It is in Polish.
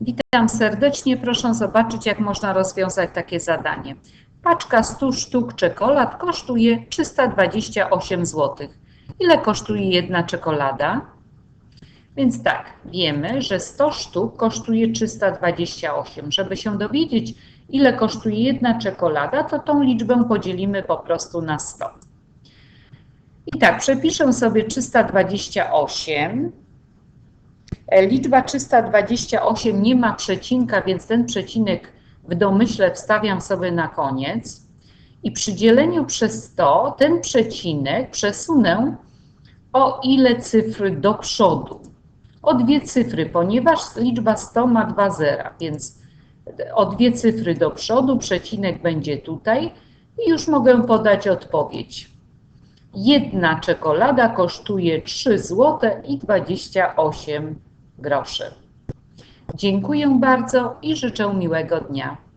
Witam serdecznie. Proszę zobaczyć, jak można rozwiązać takie zadanie. Paczka 100 sztuk czekolad kosztuje 328 zł. Ile kosztuje jedna czekolada? Więc tak, wiemy, że 100 sztuk kosztuje 328. Żeby się dowiedzieć, ile kosztuje jedna czekolada, to tą liczbę podzielimy po prostu na 100. I tak, przepiszę sobie 328. E, Liczba 328 nie ma przecinka, więc ten przecinek w domyśle wstawiam sobie na koniec. I przy dzieleniu przez 100 ten przecinek przesunę o ile cyfry do przodu. O dwie cyfry, ponieważ liczba 100 ma dwa zera, więc o dwie cyfry do przodu przecinek będzie tutaj i już mogę podać odpowiedź. Jedna czekolada kosztuje 3 zł i 28 groszy. Dziękuję bardzo i życzę miłego dnia.